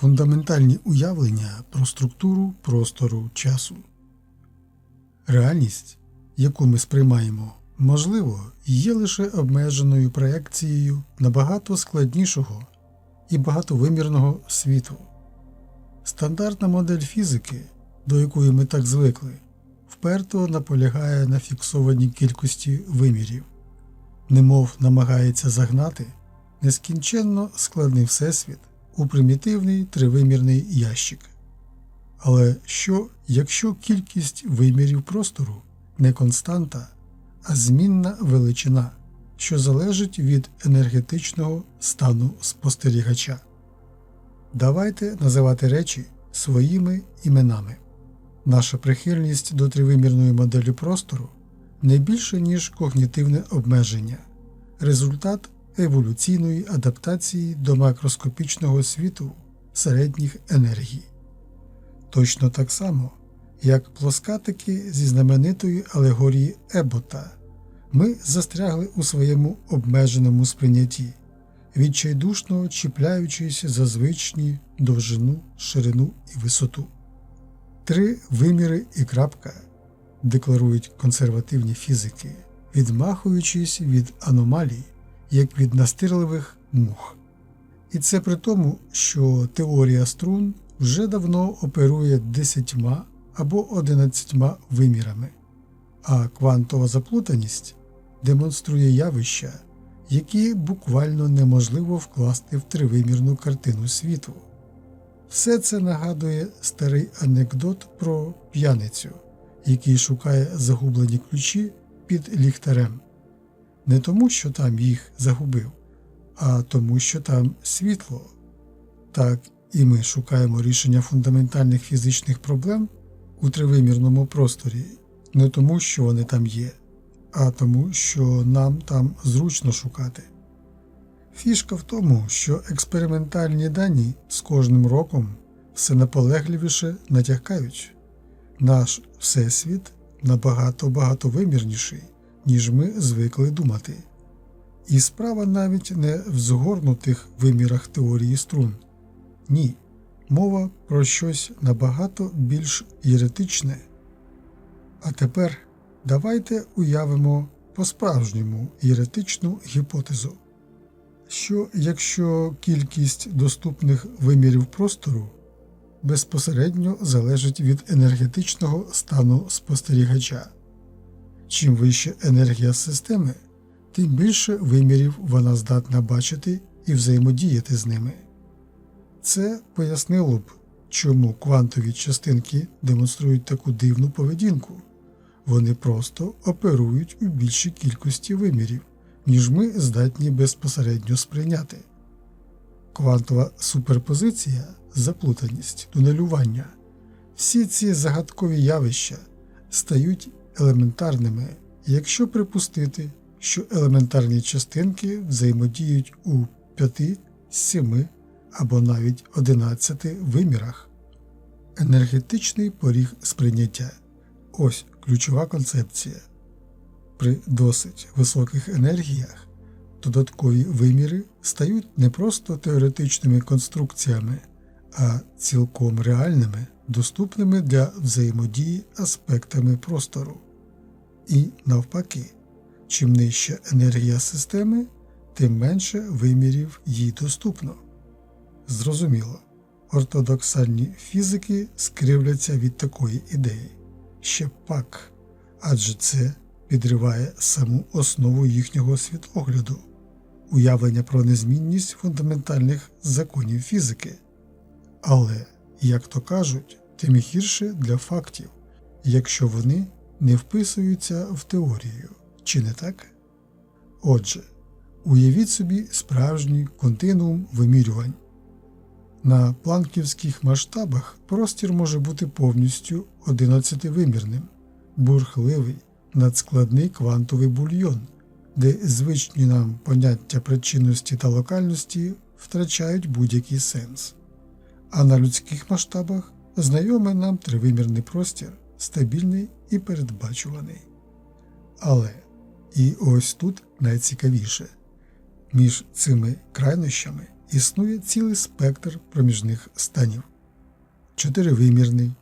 Фундаментальні уявлення про структуру простору часу. Реальність, яку ми сприймаємо, можливо, є лише обмеженою проекцією набагато складнішого і багатовимірного світу. Стандартна модель фізики, до якої ми так звикли, вперто наполягає на фіксованій кількості вимірів, немов намагається загнати нескінченно складний всесвіт у примітивний тривимірний ящик. Але що, якщо кількість вимірів простору не константа, а змінна величина, що залежить від енергетичного стану спостерігача? Давайте називати речі своїми іменами. Наша прихильність до тривимірної моделі простору не більше, ніж когнітивне обмеження, результат еволюційної адаптації до макроскопічного світу середніх енергій. Точно так само, як плоскатики зі знаменитої алегорії Ебота, ми застрягли у своєму обмеженому сприйнятті, відчайдушно чіпляючись за звичні довжину, ширину і висоту. Три виміри і крапка декларують консервативні фізики, відмахуючись від аномалій, як від настирливих мух. І це при тому, що теорія струн вже давно оперує десятьма або одинадцятьма вимірами, а квантова заплутаність демонструє явища, які буквально неможливо вкласти в тривимірну картину світу. Все це нагадує старий анекдот про п'яницю, який шукає загублені ключі під ліхтарем. Не тому, що там їх загубив, а тому, що там світло. Так і ми шукаємо рішення фундаментальних фізичних проблем у тривимірному просторі не тому, що вони там є, а тому, що нам там зручно шукати. Фішка в тому, що експериментальні дані з кожним роком все наполегливіше натякають. Наш всесвіт набагато багатовимірніший, ніж ми звикли думати. І справа навіть не в згорнутих вимірах теорії струн. Ні, мова про щось набагато більш єретичне. А тепер давайте уявимо по-справжньому єретичну гіпотезу що якщо кількість доступних вимірів простору безпосередньо залежить від енергетичного стану спостерігача, чим вища енергія системи, тим більше вимірів вона здатна бачити і взаємодіяти з ними. Це пояснило б, чому квантові частинки демонструють таку дивну поведінку. Вони просто оперують у більшій кількості вимірів ніж ми здатні безпосередньо сприйняти. Квантова суперпозиція, заплутаність, тунелювання всі ці загадкові явища стають елементарними, якщо припустити, що елементарні частинки взаємодіють у 5, 7 або навіть 11 вимірах. Енергетичний поріг сприйняття ось ключова концепція. При досить високих енергіях додаткові виміри стають не просто теоретичними конструкціями, а цілком реальними, доступними для взаємодії аспектами простору. І навпаки, чим нижча енергія системи, тим менше вимірів їй доступно. Зрозуміло, ортодоксальні фізики скривляться від такої ідеї. Ще пак, адже це підриває саму основу їхнього світогляду, уявлення про незмінність фундаментальних законів фізики. Але, як то кажуть, тим гірше для фактів, якщо вони не вписуються в теорію, чи не так? Отже, уявіть собі справжній континуум вимірювань. На планківських масштабах простір може бути повністю 11-вимірним, бурхливий, надскладний квантовий бульйон, де звичні нам поняття причинності та локальності втрачають будь-який сенс. А на людських масштабах знайомий нам тривимірний простір, стабільний і передбачуваний. Але і ось тут найцікавіше між цими крайнощами існує цілий спектр проміжних станів: чотиривимірний,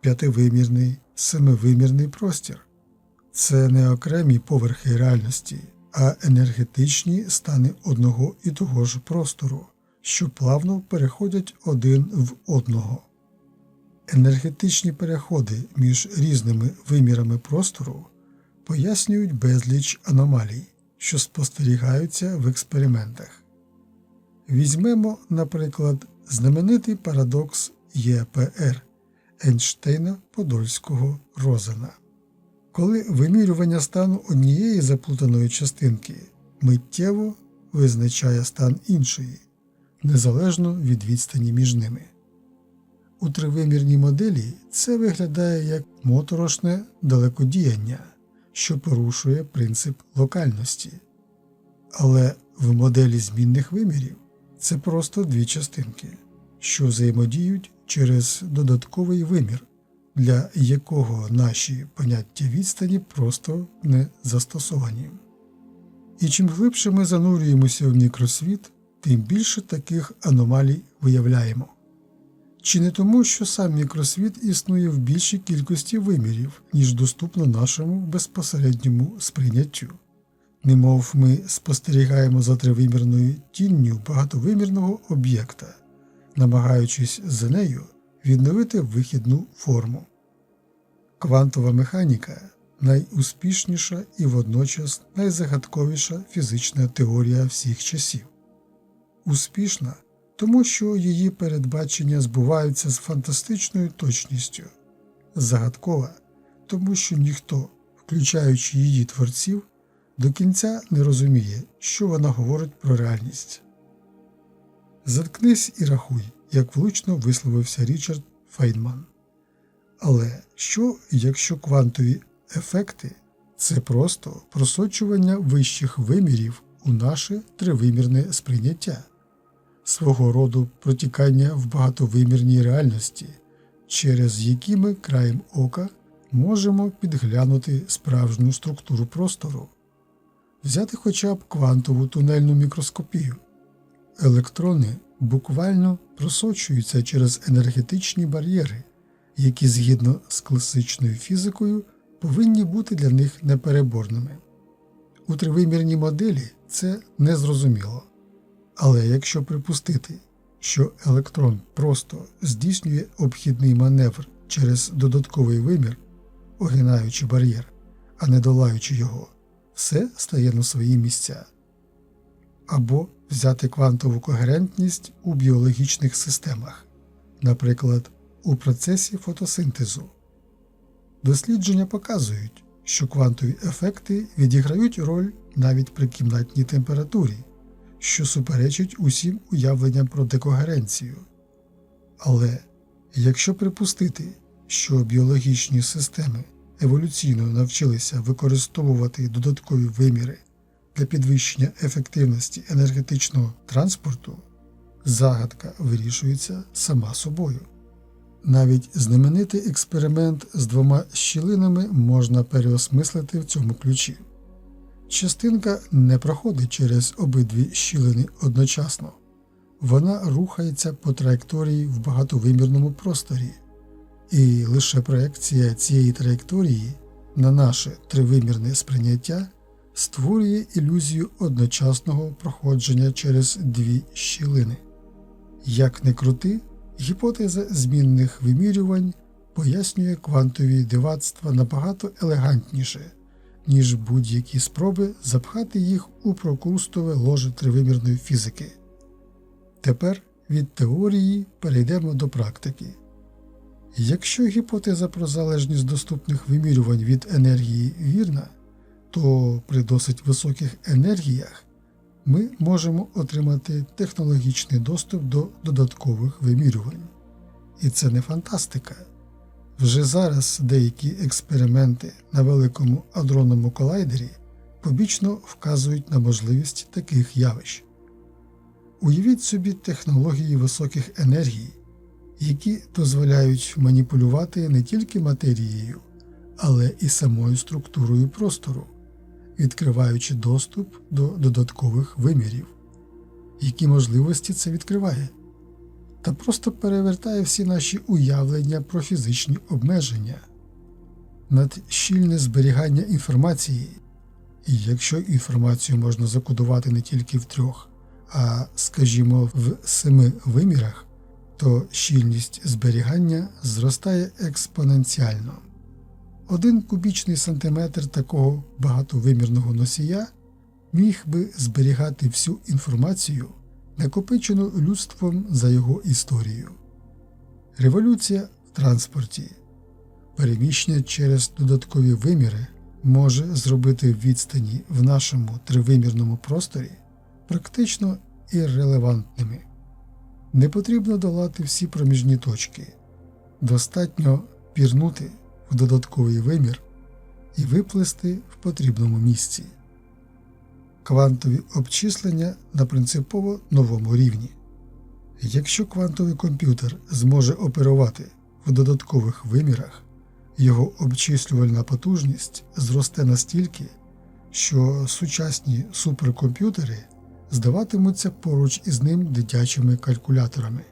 п'ятивимірний, семивимірний простір. Це не окремі поверхи реальності, а енергетичні стани одного і того ж простору, що плавно переходять один в одного. Енергетичні переходи між різними вимірами простору пояснюють безліч аномалій, що спостерігаються в експериментах. Візьмемо, наприклад, знаменитий парадокс ЄПР Ейнштейна Подольського Розена. Коли вимірювання стану однієї заплутаної частинки миттєво визначає стан іншої, незалежно від відстані між ними. У тривимірній моделі це виглядає як моторошне далекодіяння, що порушує принцип локальності. Але в моделі змінних вимірів це просто дві частинки, що взаємодіють через додатковий вимір, для якого наші поняття відстані просто не застосовані. І чим глибше ми занурюємося в мікросвіт, тим більше таких аномалій виявляємо. Чи не тому, що сам мікросвіт існує в більшій кількості вимірів, ніж доступно нашому безпосередньому сприйняттю? Немов ми спостерігаємо за тривимірною тінню багатовимірного об'єкта, намагаючись за нею відновити вихідну форму. Квантова механіка найуспішніша і водночас найзагадковіша фізична теорія всіх часів. Успішна, тому що її передбачення збуваються з фантастичною точністю, загадкова, тому що ніхто, включаючи її творців, до кінця не розуміє, що вона говорить про реальність. Заткнись і рахуй, як влучно висловився Річард Фейнман. Але що, якщо квантові ефекти це просто просочування вищих вимірів у наше тривимірне сприйняття, свого роду протікання в багатовимірній реальності, через які ми краєм ока можемо підглянути справжню структуру простору, взяти хоча б квантову тунельну мікроскопію. Електрони буквально просочуються через енергетичні бар'єри, які згідно з класичною фізикою повинні бути для них непереборними. У тривимірній моделі це незрозуміло. Але якщо припустити, що електрон просто здійснює обхідний маневр через додатковий вимір, огинаючи бар'єр, а не долаючи його, все стає на свої місця. Або взяти квантову когерентність у біологічних системах, наприклад, у процесі фотосинтезу. Дослідження показують, що квантові ефекти відіграють роль навіть при кімнатній температурі, що суперечить усім уявленням про декогеренцію. Але якщо припустити, що біологічні системи еволюційно навчилися використовувати додаткові виміри для підвищення ефективності енергетичного транспорту, загадка вирішується сама собою. Навіть знаменитий експеримент з двома щілинами можна переосмислити в цьому ключі. Частинка не проходить через обидві щілини одночасно, вона рухається по траєкторії в багатовимірному просторі, і лише проекція цієї траєкторії на наше тривимірне сприйняття створює ілюзію одночасного проходження через дві щілини. Як не крути, гіпотеза змінних вимірювань пояснює квантові дивацтва набагато елегантніше, ніж будь-які спроби запхати їх у прокурстове ложе тривимірної фізики. Тепер від теорії перейдемо до практики. Якщо гіпотеза про залежність доступних вимірювань від енергії вірна, то при досить високих енергіях ми можемо отримати технологічний доступ до додаткових вимірювань. І це не фантастика. Вже зараз деякі експерименти на великому адронному колайдері побічно вказують на можливість таких явищ. Уявіть собі технології високих енергій, які дозволяють маніпулювати не тільки матерією, але і самою структурою простору, відкриваючи доступ до додаткових вимірів. які можливості це відкриває, та просто перевертає всі наші уявлення про фізичні обмеження, надщільне зберігання інформації. І якщо інформацію можна закодувати не тільки в трьох, а, скажімо, в семи вимірах, то щільність зберігання зростає експоненціально. Один кубічний сантиметр такого багатовимірного носія міг би зберігати всю інформацію, накопичену людством за його історію. Революція в транспорті, переміщення через додаткові виміри може зробити відстані в нашому тривимірному просторі практично іррелевантними. Не потрібно долати всі проміжні точки, достатньо пірнути в додатковий вимір і виплести в потрібному місці. Квантові обчислення на принципово новому рівні. Якщо квантовий комп'ютер зможе оперувати в додаткових вимірах, його обчислювальна потужність зросте настільки, що сучасні суперкомп'ютери здаватимуться поруч із ним дитячими калькуляторами.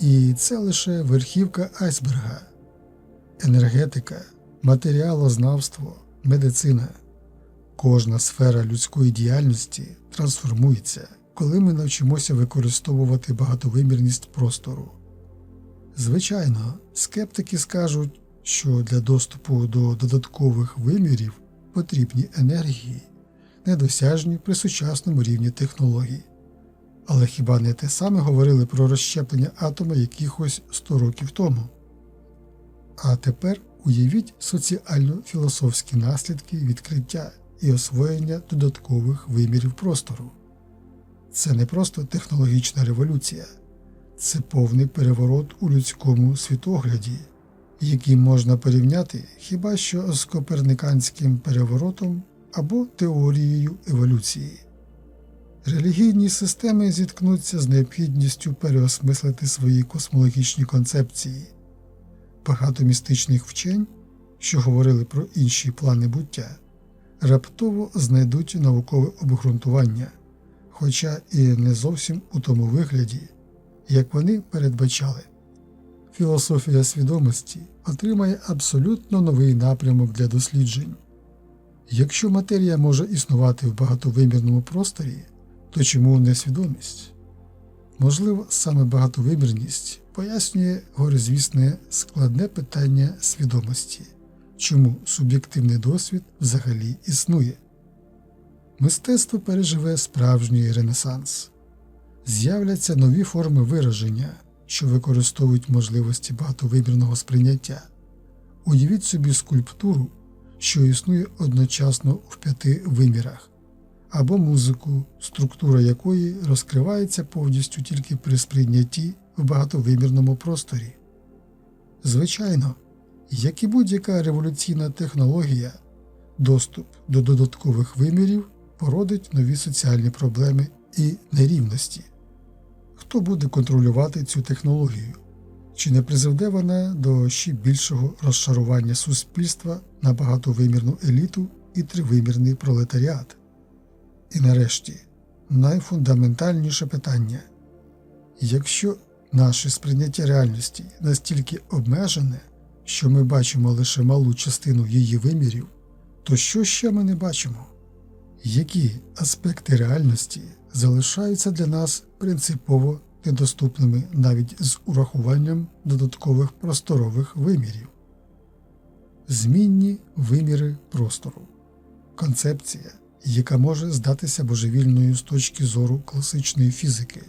І це лише верхівка айсберга, енергетика, матеріалознавство, медицина. Кожна сфера людської діяльності трансформується, коли ми навчимося використовувати багатовимірність простору. Звичайно, скептики скажуть, що для доступу до додаткових вимірів потрібні енергії, недосяжні при сучасному рівні технологій. Але хіба не те саме говорили про розщеплення атома якихось 100 років тому? А тепер уявіть соціально-філософські наслідки відкриття і освоєння додаткових вимірів простору. Це не просто технологічна революція, це повний переворот у людському світогляді, який можна порівняти хіба що з коперниканським переворотом або теорією еволюції. Релігійні системи зіткнуться з необхідністю переосмислити свої космологічні концепції, багато містичних вчень, що говорили про інші плани буття, раптово знайдуть наукове обґрунтування, хоча і не зовсім у тому вигляді, як вони передбачали. Філософія свідомості отримає абсолютно новий напрямок для досліджень. Якщо матерія може існувати в багатовимірному просторі, то чому не свідомість? Можливо, саме багатовимірність пояснює горизвісне складне питання свідомості, чому суб'єктивний досвід взагалі існує. Мистецтво переживе справжній ренесанс, з'являться нові форми вираження, що використовують можливості багатовимірного сприйняття. Уявіть собі скульптуру, що існує одночасно в п'яти вимірах, або музику, структура якої розкривається повністю тільки при сприйнятті в багатовимірному просторі. Звичайно, як і будь-яка революційна технологія, доступ до додаткових вимірів породить нові соціальні проблеми і нерівності. Хто буде контролювати цю технологію? Чи не призведе вона до ще більшого розшарування суспільства на багатовимірну еліту і тривимірний пролетаріат? І нарешті найфундаментальніше питання якщо наше сприйняття реальності настільки обмежене, що ми бачимо лише малу частину її вимірів, то що ще ми не бачимо? Які аспекти реальності залишаються для нас принципово недоступними навіть з урахуванням додаткових просторових вимірів? Змінні виміри простору концепція, яка може здатися божевільною з точки зору класичної фізики.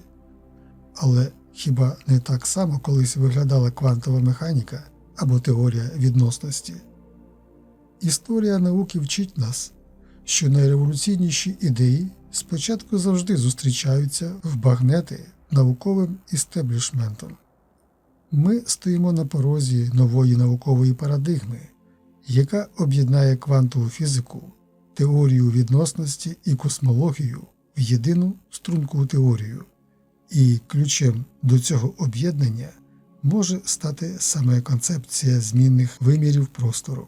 Але хіба не так само колись виглядала квантова механіка або теорія відносності? Історія науки вчить нас, що найреволюційніші ідеї спочатку завжди зустрічаються в багнети науковим істеблішментом. Ми стоїмо на порозі нової наукової парадигми, яка об'єднає квантову фізику, теорію відносності і космологію в єдину струнку теорію, і ключем до цього об'єднання може стати саме концепція змінних вимірів простору.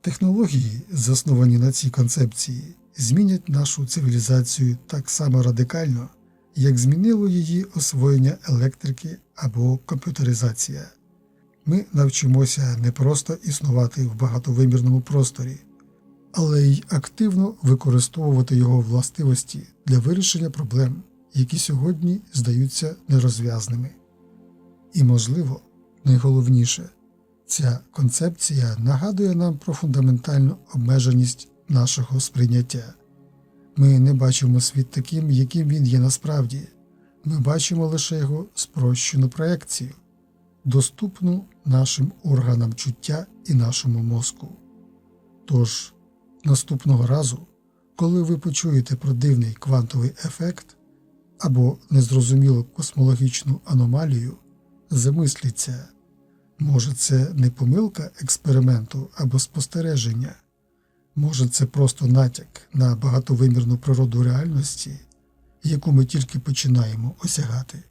Технології, засновані на цій концепції, змінять нашу цивілізацію так само радикально, як змінило її освоєння електрики або комп'ютеризація. Ми навчимося не просто існувати в багатовимірному просторі, але й активно використовувати його властивості для вирішення проблем, які сьогодні здаються нерозв'язними. І, можливо, найголовніше, ця концепція нагадує нам про фундаментальну обмеженість нашого сприйняття. Ми не бачимо світ таким, яким він є насправді, ми бачимо лише його спрощену проекцію, доступну нашим органам чуття і нашому мозку. Тож, наступного разу, коли ви почуєте про дивний квантовий ефект або незрозумілу космологічну аномалію, замисліться, може це не помилка експерименту або спостереження, може це просто натяк на багатовимірну природу реальності, яку ми тільки починаємо осягати.